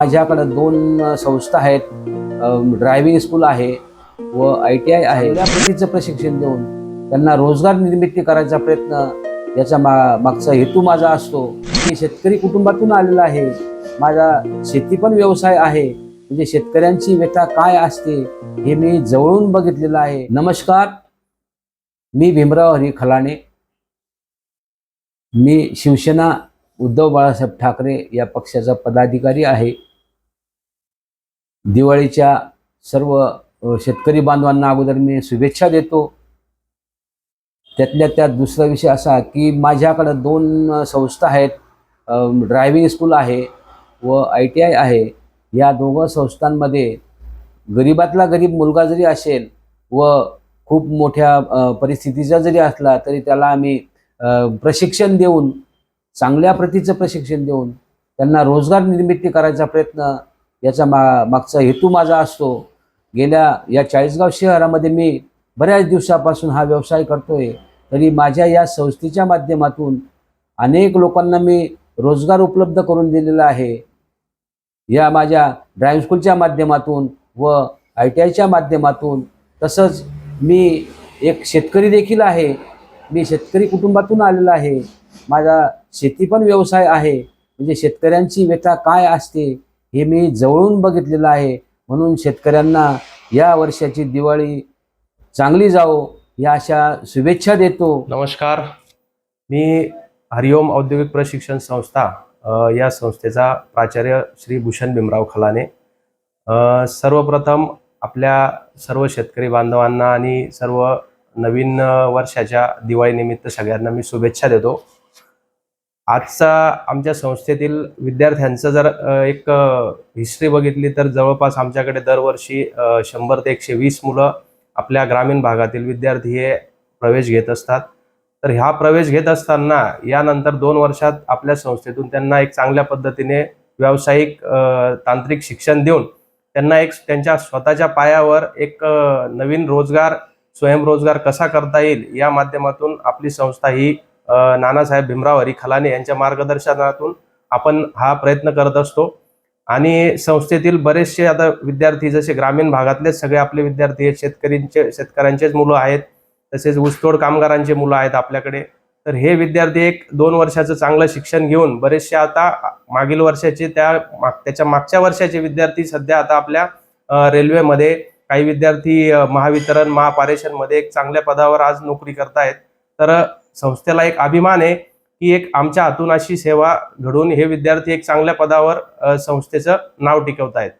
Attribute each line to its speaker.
Speaker 1: माझ्याकडं दोन संस्था आहेत. ड्रायव्हिंग स्कूल आहे व आय टी आय आहे. या पद्धतीचं प्रशिक्षण देऊन त्यांना रोजगार निर्मिती करायचा प्रयत्न याचा मा मागचा हेतू माझा असतो. मी शेतकरी कुटुंबातून आलेला आहे. माझा शेती पण व्यवसाय आहे. म्हणजे शेतकऱ्यांची व्यथा काय असते हे मी जवळून बघितलेलं आहे. नमस्कार. मी भीमराव हरी खलाणे. मी शिवसेना उद्धव बाळासाहेब ठाकरे या पक्षाचा पदाधिकारी आहे. दिवाळीच्या सर्व शेतकरी बांधवांना अगोदर मी शुभेच्छा देतो. त्यातल्या त्यात दुसरा विषय असा की माझ्याकडं दोन संस्था आहेत. ड्रायव्हिंग स्कूल आहे व आय टी आय आहे. या दोघं संस्थांमध्ये गरीबातला गरीब मुलगा जरी असेल व खूप मोठ्या परिस्थितीचा जरी असला तरी त्याला आम्ही प्रशिक्षण देऊन चांगल्या प्रतीचं प्रशिक्षण देऊन त्यांना रोजगार निर्मिती करायचा प्रयत्न याचा मा मागचा हेतू माझा असतो. गेल्या या चाळीसगाव शहरामध्ये मी बऱ्याच दिवसापासून हा व्यवसाय करतोय. तरी माझ्या या संस्थेच्या माध्यमातून अनेक लोकांना मी रोजगार उपलब्ध करून दिलेला आहे. या माझ्या ड्रायव्हिंग स्कूलच्या माध्यमातून व आय टी आयच्या माध्यमातून तसंच मी एक शेतकरी देखील आहे. मी शेतकरी कुटुंबातून आलेला आहे. माझा शेती पण व्यवसाय आहे. म्हणजे शेतकऱ्यांची व्यथा काय असते? हे मी जवळून बघितलेलं आहे. म्हणून शेतकऱ्यांना या वर्षाची दिवाळी चांगली जावो या अशा शुभेच्छा देतो.
Speaker 2: नमस्कार. मी हरिओम औद्योगिक प्रशिक्षण संस्था या संस्थेचा प्राचार्य श्री भूषण भीमराव खलाने. सर्वप्रथम आपल्या सर्व शेतकरी बांधवांना आणि सर्व नवीन वर्षाच्या दिवाळीनिमित्त सगळ्यांना मी शुभेच्छा देतो. आजचा आमच्या संस्थेतील विद्यार्थ्यांचं जर एक हिस्ट्री बघितली तर जवळपास आमच्याकडे दरवर्षी शंभर ते एकशे वीस मुलं आपल्या ग्रामीण भागातील विद्यार्थी हे प्रवेश घेत असतात. तर ह्या प्रवेश घेत असताना यानंतर दोन वर्षात आपल्या संस्थेतून त्यांना एक चांगल्या पद्धतीने व्यावसायिक तांत्रिक शिक्षण देऊन त्यांना एक त्यांच्या स्वतःच्या पायावर एक नवीन रोजगार स्वयंरोजगार कसा करता येईल या माध्यमातून आपली संस्था ही नानासाहेब भीमराव हरी खलाने यांच्या मार्गदर्शनातून आपण हा प्रयत्न करत असतो. आणि संस्थेतील बरेचसे आता विद्यार्थी जसे ग्रामीण भागातलेच सगळे आपले विद्यार्थी आहेत शेतकरींचे शेतकऱ्यांचेच मुलं आहेत तसेच ऊसतोड कामगारांचे मुलं आहेत आपल्याकडे. तर हे विद्यार्थी एक दोन वर्षाचं चांगलं शिक्षण घेऊन बरेचसे आता मागील वर्षाचे त्या माग- त्याच्या मागच्या वर्षाचे विद्यार्थी सध्या आता आपल्या रेल्वेमध्ये काही विद्यार्थी महावितरण महापारेषणमध्ये एक चांगल्या पदावर आज नोकरी करतायत. तर संस्थेला एक अभिमान आहे की एक आमच्या हातून अशी सेवा घडून हे विद्यार्थी एक चांगल्या पदावर संस्थेचं नाव टिकवत आहेत